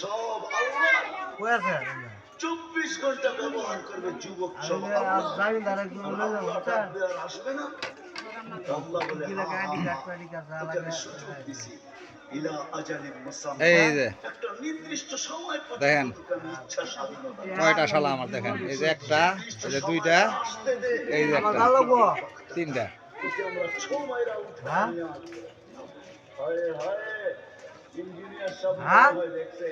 সব আল্লাহ চব্বিশ ঘণ্টা ব্যবহার করবে যুবক সব। আসবে না। এই যে। পর্যন্ত দেখেন। কয়টা শালা আমার দেখেন? এই যে একটা এই যে দুইটা এই যে একটা তিনটা। হ্যাঁ? হায় হায়, ইঞ্জিনিয়ার হ্যাঁ? দেখছে,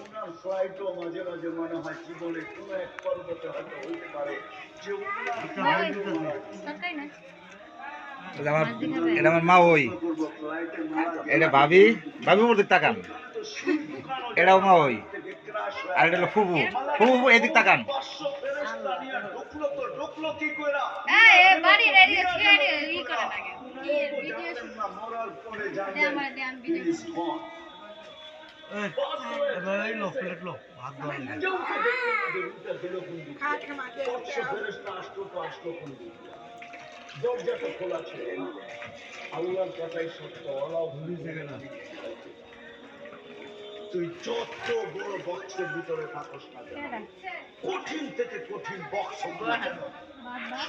ওনার ফ্লাইটও মাঝে মাঝে মনে হয় জীবনে কোনো এক পর্বতে হয়তো হইতে পারে যে আমার এটা আমার মা ওই এটা ভাবি ভাবি মোর দিক তাকান এটাও মা ওই আর এটা হলো ফুবু ফুবু এদিক তাকান বাড়ি রেডি ই করে লাগে ভিডিও জানবেন। দরজাটা খোলা ছিল আল্লাহর কথাই সত্য আল্লাহ তুই যত বড় বক্সের ভিতরে থাকস না কেন, কঠিন থেকে কঠিন বক্স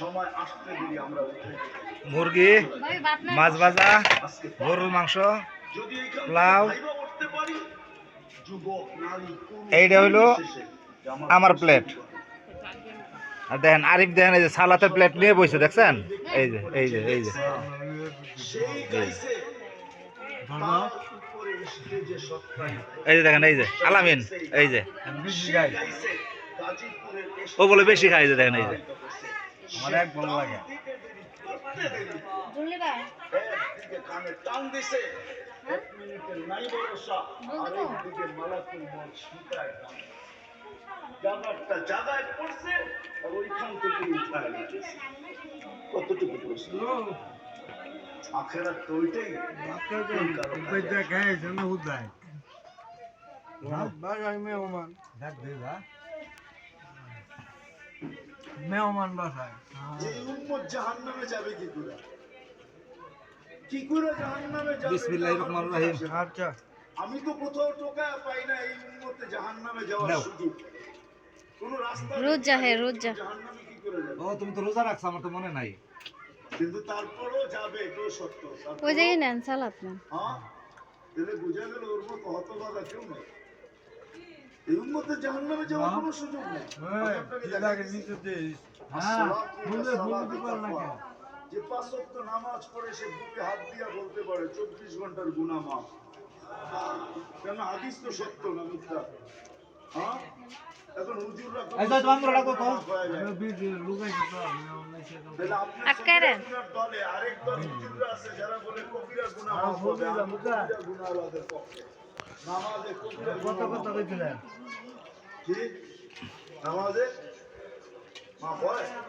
সময় আসতে দিলি আমরা মুরগি মাছ ভাজা গরুর মাংস পোলাও। এইটা হইল আমার প্লেট। আর দেখেন আরিফ দেখেন এই যে সালাতের প্লেট নিয়ে বসে দেখছেন? এই যে এই যে এই যে। এই যে দেখেন এই যে আলামিন এই যে। ও বলে বেশি খাই যে দেখেন এই যে। আমার এক ভালো লাগে জাগায় পড়ছে, আর ওইখান থেকে উঠায় কতটুকু প্রশ্ন? তো ওইটাই। মেহমান বাসায়। যে উম্মত জাহান্নামে যাবে কি করে? কি করে জাহান্নামে যাবে? বিসমিল্লাহির রহমানির রহিম। আচ্ছা। আমি তো কোথাও টোকায় পাই না এই উম্মতে জাহান্নামে যাওয়ার সুযোগ। কোন রাস্তা রোজ যা হে রোজ যা। জাহান্নামে কি করে যাবে? ও তুমি তো রোজা রাখছো আমার তো মনে নাই। কিন্তু তারপরও যাবে এটাও সত্য। ওই জায়গায় নেন সালাত নেন। হ্যাঁ? তাহলে বোঝা গেল ওর মতো হতভাগা কেউ নেই। এই উম্মতে জাহান্নামে যাওয়ার কোনো সুযোগ নেই। আপনাকে দেখা গেছে। হ্যাঁ বুঝলে বুঝতে পারো না কেন? যে পাঁচ ওয়াক্ত নামাজ পড়ে সে বুকে হাত দিয়া বলতে পারে চব্বিশ ঘণ্টার গুণা মাফ। কেন হাদিস তো সত্য না মিথ্যা হ্যাঁ? এখন হুজুররা। আপনার দলে আরেক দল হুজুররা আছে যারা বলে কবিরা গুনাহ মাফ হবে? কবিরা গুনাহওয়ালাদের পক্ষে। কত গুনাহ কত মাফ। কইছিলেন কি নামাজে মাফ হয়